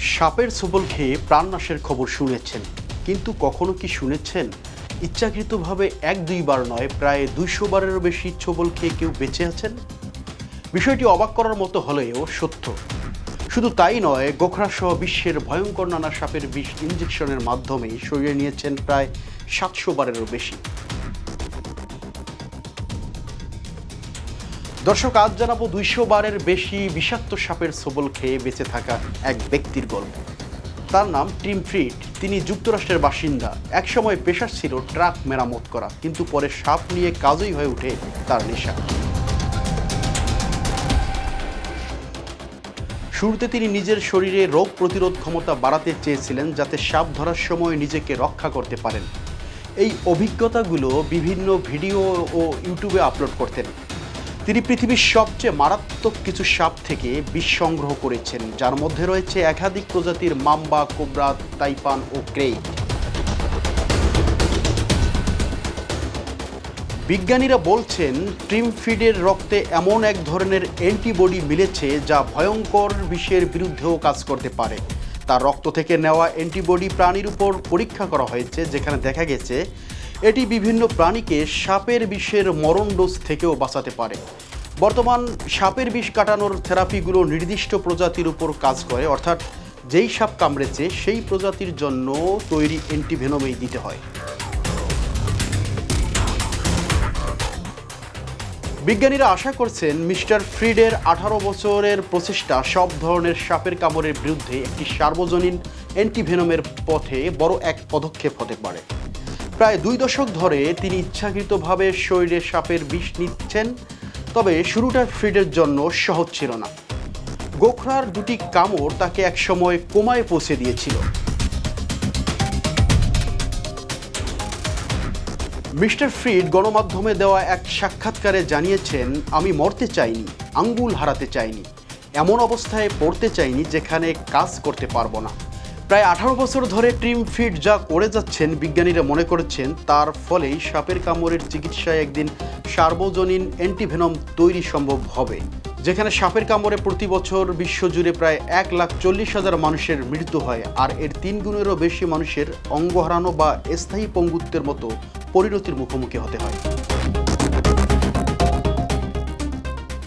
সাপের ছোবল খেয়ে প্রাণনাশের খবর শুনেছেন। কিন্তু কখনো কি শুনেছেন? ইচ্ছাকৃতভাবে এক দুইবার নয়, প্রায় দুইশো বারেরও বেশি ছোবল খেয়ে কেউ বেঁচে আছেন? বিষয়টি অবাক করার মতো হলেও সত্য। শুধু তাই নয়, গোখরা সহ বিশ্বের ভয়ঙ্কর নানা সাপের বিষ ইঞ্জেকশনের মাধ্যমে সরিয়ে নিয়েছেন প্রায় সাতশো বারেরও বেশি। দর্শক, আজ জানাব দুইশো বারের বেশি বিষাক্ত সাপের সবল খেয়ে বেঁচে থাকা এক ব্যক্তির গল্প। তার নাম টিম ফ্রিড। তিনি যুক্তরাষ্ট্রের বাসিন্দা। একসময় পেশা ছিল ট্রাক মেরামত করা, কিন্তু পরে সাপ নিয়ে কাজই হয়ে ওঠে তার নেশা। শুরুতে তিনি নিজের শরীরে রোগ প্রতিরোধ ক্ষমতা বাড়াতে চেয়েছিলেন যাতে সাপ ধরার সময় নিজেকে রক্ষা করতে পারেন। এই অভিজ্ঞতাগুলো বিভিন্ন ভিডিও ও ইউটিউবে আপলোড করতেন। তিনি পৃথিবীর সবচেয়ে মারাত্মক কিছু সাপ থেকে বিষ সংগ্রহ করেছেন, যার মধ্যে রয়েছে একাধিক প্রজাতির মাম্বা, কোবরা, তাইপান ও ক্রেইট বিজ্ঞানীরা বলছেন ট্রিমফিডের রক্তে এমন এক ধরনের অ্যান্টিবডি মিলেছে যা ভয়ঙ্কর বিষের বিরুদ্ধেও কাজ করতে পারে। তার রক্ত থেকে নেওয়া অ্যান্টিবডি প্রাণীর উপর পরীক্ষা করা হয়েছে, যেখানে দেখা গেছে এটি বিভিন্ন প্রাণীকে সাপের বিষের মরণ ডোজ থেকেও বাঁচাতে পারে। বর্তমান সাপের বিষ কাটানোর থেরাপিগুলো নির্দিষ্ট প্রজাতির উপর কাজ করে, অর্থাৎ যেই সাপ কামড়েছে, সেই প্রজাতির জন্য তৈরি অ্যান্টিভেনমেই দিতে হয়। বিজ্ঞানীরা আশা করছেন মিস্টার ফ্রিডের আঠারো বছরের প্রচেষ্টা সব ধরনের সাপের কামড়ের বিরুদ্ধে একটি সার্বজনীন অ্যান্টিভেনমের পথে বড় এক পদক্ষেপ হতে পারে। প্রায় দুই দশক ধরে তিনি ইচ্ছাকৃতভাবে শরীরে সাপের বিষ নিচ্ছেন, তবে শুরুটা ফ্রিডের জন্য সহজ ছিল না। গোখরার দুটি কামড় তাকে একসময় কোমায় পৌঁছে দিয়েছিল। মিস্টার ফ্রিড গণমাধ্যমে দেওয়া এক সাক্ষাৎকারে জানিয়েছেন, আমি মরতে চাইনি, আঙ্গুল হারাতে চাইনি, এমন অবস্থায় পড়তে চাইনি যেখানে কাজ করতে পারব না। প্রায় আঠারো বছর ধরে ট্রিম ফিড যা করে যাচ্ছেন, বিজ্ঞানীরা মনে করেছেন তার ফলেই সাপের কামড়ের চিকিৎসায় একদিন সার্বজনীন অ্যান্টিভেনম তৈরি সম্ভব হবে, যেখানে সাপের কামড়ে প্রতি বছর বিশ্বজুড়ে প্রায় এক লাখ চল্লিশ হাজার মানুষের মৃত্যু হয়, আর এর তিন গুণেরও বেশি মানুষের অঙ্গ হারানো বা স্থায়ী পঙ্গুত্বের মতো পরিণতির মুখোমুখি হতে হয়।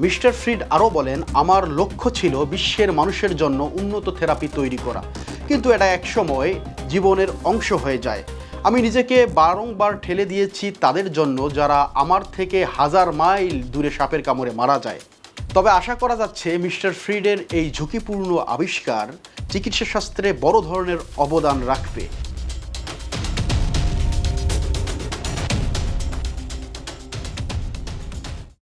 মিস্টার ফ্রিড আরও বলেন, আমার লক্ষ্য ছিল বিশ্বের মানুষের জন্য উন্নত থেরাপি তৈরি করা। কিন্তু এটা একসময় জীবনের অংশ হয়ে যায়। আমি নিজেকে বারংবার ঠেলে দিয়েছি তাদের জন্য যারা আমার থেকে হাজার মাইল দূরে সাপের কামড়ে মারা যায়। তবে আশা করা যাচ্ছে মিস্টার ফ্রিডের এই ঝুঁকিপূর্ণ আবিষ্কার চিকিৎসা শাস্ত্রে বড় ধরনের অবদান রাখবে।